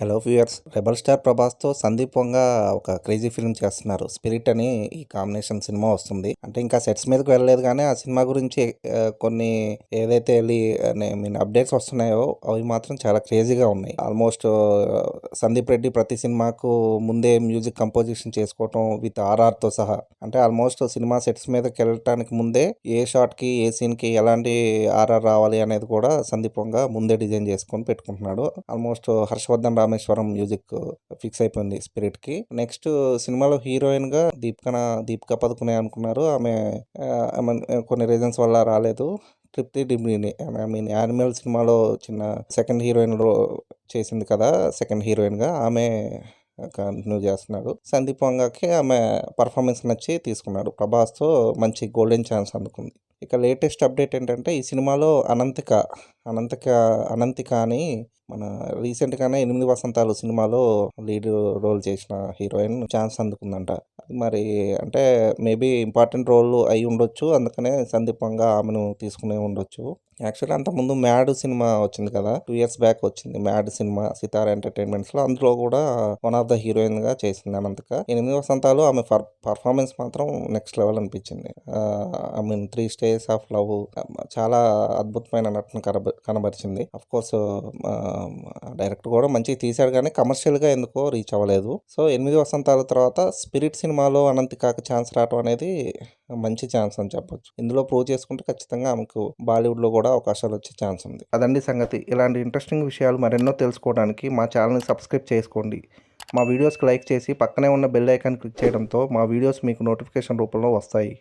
Hello viewers rebel star ప్రభాస్తో సందీప్ వంగ ఒక crazy film చేస్తున్నారు. స్పిరిట్ అని ఈ కాంబినేషన్ సినిమా వస్తుంది. అంటే ఇంకా సెట్స్ మీదకి వెళ్ళలేదు కానీ ఆ సినిమా గురించి కొన్ని ఏదైతే వెళ్ళి మీన్ అప్డేట్స్ వస్తున్నాయో అవి మాత్రం చాలా క్రేజీగా ఉన్నాయి. ఆల్మోస్ట్ సందీప్ రెడ్డి ప్రతి సినిమాకు ముందే మ్యూజిక్ కంపోజిషన్ చేసుకోవటం విత్ ఆర్ఆర్తో సహా. అంటే ఆల్మోస్ట్ సినిమా సెట్స్ మీదకి వెళ్ళటానికి ముందే ఏ షాట్కి ఏ సీన్కి ఎలాంటి ఆర్ఆర్ రావాలి అనేది కూడా సందీప్ వంగ ముందే డిజైన్ చేసుకొని పెట్టుకుంటున్నాడు. Almost Harshavardhan Rameshwaram music fix అయిపోయింది స్పిరిట్కి నెక్స్ట్ సినిమాలో హీరోయిన్గా దీపిక దీపిక పదుకునే అనుకున్నారు. ఆమె కొన్ని రీజన్స్ వల్ల రాలేదు. తృప్తి డిమ్రీని ఐ మీన్ యానిమల్ సినిమాలో చిన్న సెకండ్ హీరోయిన్లో చేసింది కదా సెకండ్ హీరోయిన్గా ఆమె కంటిన్యూ చేస్తున్నాడు. సందీప్ వంగకి ఆమె పర్ఫార్మెన్స్ నచ్చి తీసుకున్నాడు. ప్రభాస్తో మంచి గోల్డెన్ ఛాన్స్ అందుకుంది. ఇక లేటెస్ట్ అప్డేట్ ఏంటంటే ఈ సినిమాలో అనంతిక అనంతక అనంతి కానీ మన రీసెంట్గానే ఎనిమిది వసంతాలు సినిమాలో లీడ్ రోల్ చేసిన హీరోయిన్ ఛాన్స్ అందుకుందంట. మరి అంటే మేబీ ఇంపార్టెంట్ రోల్ అయి ఉండొచ్చు. అందుకనే సందీపంగా ఆమెను తీసుకునే ఉండొచ్చు. యాక్చువల్లీ అంతకుముందు మ్యాడ్ సినిమా వచ్చింది కదా టూ ఇయర్స్ బ్యాక్ వచ్చింది మ్యాడ్ సినిమా సితారా ఎంటర్టైన్మెంట్స్లో అందులో కూడా వన్ ఆఫ్ ద హీరోయిన్గా చేసింది అనంతక. ఎనిమిది వసంతాలు ఆమె పర్ఫార్మెన్స్ మాత్రం నెక్స్ట్ లెవెల్ అనిపించింది. I mean three stays of love చాలా అద్భుతమైన నటన కనబ కనబరిచింది. అఫ్ కోర్స్ డైరెక్టర్ కూడా మంచిగా తీశాడు కానీ కమర్షియల్గా ఎందుకో రీచ్ అవ్వలేదు. సో ఎనిమిది వసంతాల తర్వాత స్పిరిట్ సినిమాలో అనంతికాకి ఛాన్స్ రావడం అనేది మంచి ఛాన్స్ అని చెప్పొచ్చు. ఇందులో ప్రూవ్ చేసుకుంటే ఖచ్చితంగా ఆమెకు బాలీవుడ్లో కూడా అవకాశాలు వచ్చే ఛాన్స్ ఉంది. అదండి సంగతి. ఇలాంటి ఇంట్రెస్టింగ్ విషయాలు మరెన్నో తెలుసుకోవడానికి మా ఛానల్ని సబ్స్క్రైబ్ చేసుకోండి. మా వీడియోస్కి లైక్ చేసి పక్కనే ఉన్న బెల్ ఐకాన్ క్లిక్ చేయడంతో మా వీడియోస్ మీకు నోటిఫికేషన్ రూపంలో వస్తాయి.